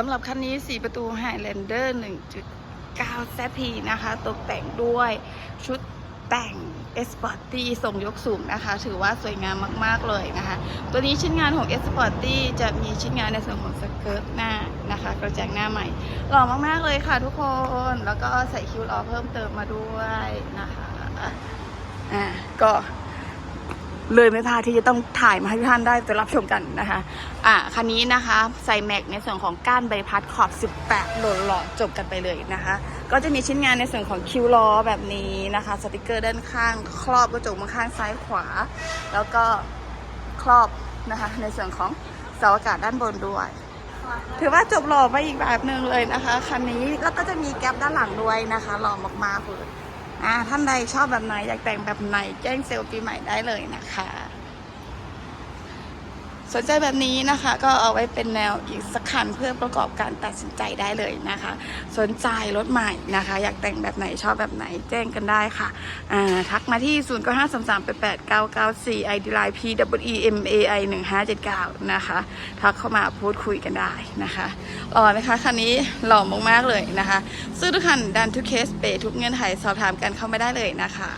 สำหรับคันนี้ 4 ประตู Highlander 1.9 ZP นะคะ ตกแต่งด้วยชุดแต่ง s p o r t y ส่งยกสูงนะคะ ถือว่าสวยงามมาก ๆ เลยนะคะ ตัวนี้ชิ้นงานของ s p o r t y จะมีชิ้นงานในส่วนของสเกิร์ตหน้านะคะ กระจังหน้าใหม่ หล่อมาก ๆ เลยค่ะทุกคน แล้วก็ใส่คิ้วล้อเพิ่มเติมมาด้วยนะคะ อ่าก็ เลยไม่พลาดที่จะต้องถ่ายมาให้ทุกท่านได้ไปรับชมกันนะคะ อะคันนี้นะคะใส่แม็กในส่วนของก้านใบพัดขอบ 18 หลดหล่อจบกันไปเลยนะคะ ก็จะมีชิ้นงานในส่วนของคิวล้อแบบนี้นะคะ สติกเกอร์ด้านข้าง ครอบกระจกมาข้างซ้ายขวา แล้วก็ครอบนะคะในส่วนของเสาอากาศด้านบนด้วยถือว่าจบหล่อไปอีกแบบหนึ่งเลยนะคะ คันนี้แล้วก็จะมีแก๊ปด้านหลังด้วยนะคะ หล่อมากๆเลย อ่าท่านใดชอบแบบไหนอยากแต่งแบบไหนแจ้งเซลล์ปีใหม่ได้เลยนะคะ สนใจแบบนี้นะคะก็เอาไว้เป็นแนวอีกสักคันเพื่อประกอบการตัดสินใจได้เลยนะคะ สนใจรถใหม่นะคะ อยากแต่งแบบไหนชอบแบบไหนแจ้งกันได้ค่ะทักมาที่ 0 9 5 3 3 8 8 9 9 4 ID Line P W E M A I 1 5 7 9นะคะทักเข้ามาพูดคุยกันได้นะคะหล่อนะคะคันนี้หล่อมากๆเลยนะคะ ซื้อทุกคันดันทุกเคสเปย์ทุกเงื่อนไขสอบถามกันเข้ามาได้เลยนะคะ